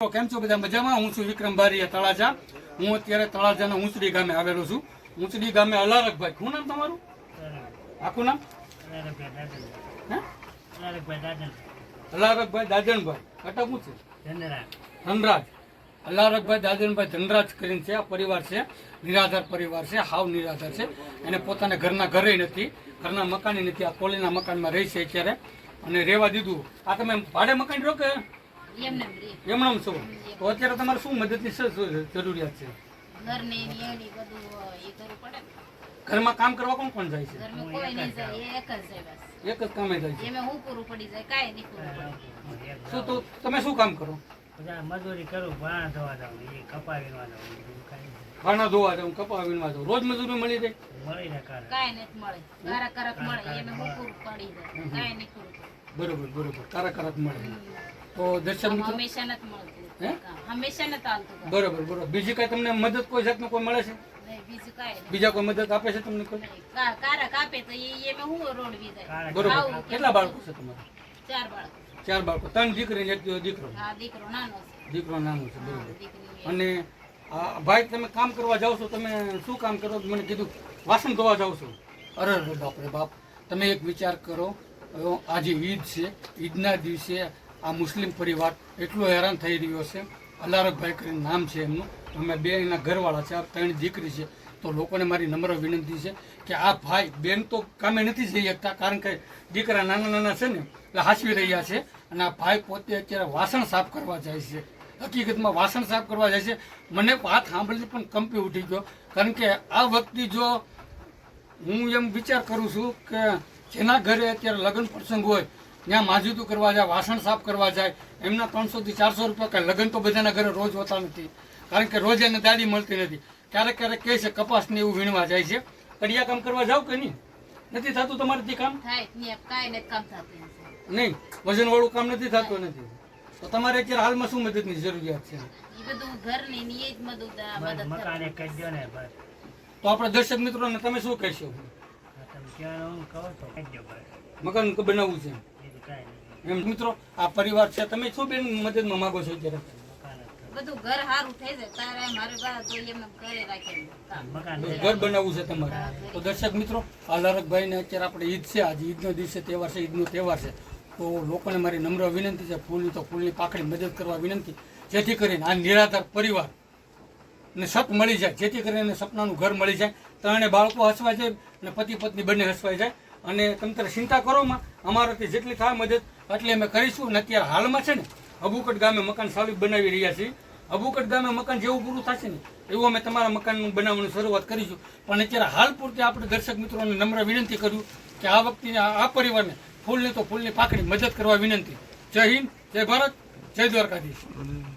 કેમ છો બધા મજામાં? હું છું વિક્રમ બારીયા તળાજા. હું અત્યારે તળાજાના ઊંચડી ગામે આવેલો છું. ઊંચડી ગામે અલારકભાઈ શું નામ તમારું? આખું નામ? અલારકભાઈ દાજણભાઈ અટક છે? ધનરાજ. અલારકભાઈ દાદનભાઈ ધનરાજ કરીને છે. આ પરિવાર છે. નિરાધાર પરિવાર છે. હાવ નિરાધાર છે. એને પોતાના ઘરના ઘરે નથી, ઘરના મકાને નથી. આ કોલીના મકાનમાં રહી છે અત્યારે. અને રહેવા દીધું. આ તમે ભાડે મકાન રહો કે એમને રે. છો તો અત્યારે તમારે શું મદદની જરૂરિયાત છે? એની. ઘરમાં કામ કરવા કોણ કોણ જાય છે? ઘરમાં કોઈ નહીં જાય એ એક જ જાય બસ. એક જ કામે જાય છે? હું પૂરું પડી જાય કાંઈ નહીં પૂરું પડે શું તો તમે શું કામ કરો? મજૂરી કરું ભાણા ધોવા જાઉં એ કપા વીણવા જાઉં. ખાના ધોવા જાઉં કપા વીણવા જાઉં. રોજ મજૂરી મળી જાય? મળી ને કાંઈ નથી મળે. કારા કરક મળે એમાં હું પૂરું પડી જાય. કાંઈ નહીં બરોબર બરોબર. કારા કરક મળે. તો દર્શક હંમેશા નથી મળતું. હંમેશા નથી બરોબર બરોબર. બીજી કઈ તમને મદદ કોઈ જાતનું કોઈ મળે છે? નહીં, બીજું કાંઈ નહીં. બીજા કોઈ મદદ આપે છે તમને કોઈ? કારક આપે તો એ એમાં હું રોડવી જાય બરોબર. કેટલા બાળકો છે તમારા? ચાર બાળકો. ચાર બાળકો. ત્રણ દીકરી ને એક દીકરો. હા દીકરો નાનો છે. દીકરો નાનો છે બરોબર. અને ભાઈ તમે કામ કરવા જાવ છો? તમે શું કામ કરો? મને કીધું વાસણ ધોવા જાવ છો? અરે અરે બાપરે બાપ. તમે એક વિચાર કરો. આજે ઈદ છે. ઈદના દિવસે આ મુસ્લિમ પરિવાર એટલો હેરાન થઈ રહ્યો છે. અલારકભાઈ કરીને નામ છે એમનું. અમે બે એના ઘરવાળા છે, આ ત્રણ દીકરી છે. તો લોકોને મારી નમ્ર વિનંતી છે કે આ ભાઈ, બેન તો કામે નથી જઈ શકતા, કારણ કે દીકરા નાના નાના છે ને, એટલે હાંસવી રહ્યા છે અને આ ભાઈ પોતે અત્યારે વાસણ સાફ કરવા જાય છે. હકીકતમાં વાસણ સાફ કરવા જાય છે. મને વાત સાંભળીને પણ કંપી ઉઠી ગયો. કારણ કે આ વખતે જો હું એમ વિચાર કરું છું કે જેના ઘરે અત્યારે લગ્ન પ્રસંગ હોય ત્યાં માજુતું કરવા જાય વાસણ સાફ કરવા જાય એમના ત્રણસોથી ચારસો રૂપિયા કાંઈ લગ્ન તો બધાના ઘરે રોજ હોતા નથી. કારણ કે રોજ એને દાદી મળતી નથી. ક્યારેક ક્યારેક કહે છે કપાસને એવું વીણવા જાય છે. કડિયા કામ કરવા જાવ કે નહીં? નથી થતું તમારાથી કામ? નહીં વજન વાળું કામ નથી. વજનવાળું કામ નથી થતું નથી તો તમારે અત્યારે હાલમાં શું મદદની જરૂરિયાત છે? તો આપણે દર્શક મિત્રોને તમે શું કહેશો? મકાન બનાવવું છે. મિત્રો આ પરિવાર છે. તમે શું બેન મદદમાં માંગો છો અત્યારે. બધું ઘર સારું થઈ જાય. તારે મારે બા તો એમને ઘરે રાખે બનાવવું છે તમારે. તો દર્શક મિત્રો આ લારકભાઈને અત્યારે આપણે ઈદ છે. આજે ઈદનો દિવસે તહેવાર છે ઈદનો તહેવાર છે. તો લોકોને મારી નમ્ર વિનંતી છે ફૂલની તો ફૂલની પાકડી મદદ કરવા વિનંતી. જેથી કરીને આ નિરાધાર પરિવાર ને સપ મળી જાય. જેથી કરીને સપનાનું ઘર મળી જાય. ત્રણે બાળકો હસવાય જાય અને પતિ પત્ની બંને હસવાઈ જાય. અને તંત્ર ચિંતા કરોમાં, અમારાથી જેટલી થાય મદદ એટલી અમે કરીશું. અને અત્યારે હાલમાં છે ને, અબુકટ ગામે મકાન સારું બનાવી રહ્યા છીએ. અબુકટ ગામે મકાન જેવું પૂરું થશે ને, એવું અમે તમારા મકાનનું બનાવવાની શરૂઆત કરીશું. પણ અત્યારે હાલ પૂરતી આપણે દર્શક મિત્રોને નમ્ર વિનંતી કર્યું કે આ વખતે આ આ પરિવારને ફૂલની તો ફૂલની પાકડી મદદ કરવા વિનંતી. જય હિન્દ, જય ભારત, જય દ્વારકાધીશ.